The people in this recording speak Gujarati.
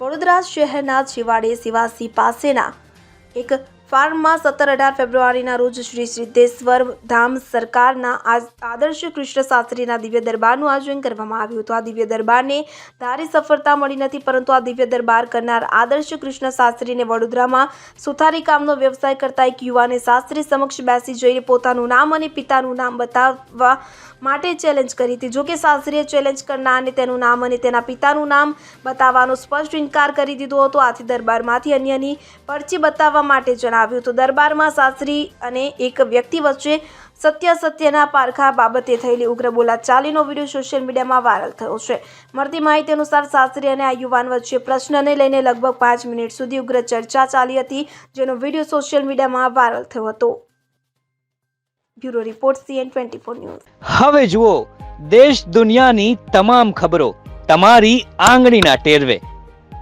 વડોદરા શહેરના છેવાડે શિવાસી પાસેના એક ફાર્મમાં સત્તર અઢાર ફેબ્રુઆરીના રોજ શ્રી સિદ્ધેશ્વર ધામ સરકારના આદર્શ કૃષ્ણ શાસ્ત્રીના દિવ્ય દરબારનું આયોજન કરવામાં આવ્યું હતું. આ દિવ્ય દરબારને ધારી સફળતા મળી નથી, પરંતુ આ દિવ્ય દરબાર કરનાર આદર્શ કૃષ્ણ શાસ્ત્રીને વડોદરામાં સુથારી કામનો વ્યવસાય કરતા એક યુવાને શાસ્ત્રી સમક્ષ બેસી જઈને પોતાનું નામ અને પિતાનું નામ બતાવવા માટે ચેલેન્જ કરી હતી. જોકે શાસ્ત્રીએ ચેલેન્જ કરનારને તેનું નામ અને તેના પિતાનું નામ બતાવવાનો સ્પષ્ટ ઇનકાર કરી દીધો હતો. આથી દરબારમાંથી અન્યની પરચી બતાવવા માટે જણાવ્યું હતું. દરબારમાં શાસ્ત્રી અને એક વ્યક્તિ વચ્ચે સત્ય સત્યના પારખા બાબતે થયેલી ઉગ્ર બોલાચાલીનો વીડિયો સોશિયલ મીડિયામાં વાયરલ થયો છે. મળતી માહિતી અનુસાર શાસ્ત્રી અને આ યુવાન વચ્ચે પ્રશ્નને લઈને લગભગ પાંચ મિનિટ સુધી ઉગ્ર ચર્ચા ચાલી હતી, જેનો વીડિયો સોશિયલ મીડિયામાં વાયરલ થયો હતો. Bureau report, CN twenty four news. હવે જુઓ, દેશ દુનિયાની તમામ ખબરો તમારી આંગળીના ટેરવે.